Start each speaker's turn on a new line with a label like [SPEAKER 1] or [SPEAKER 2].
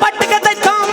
[SPEAKER 1] பட்டுக்கதைத்தான்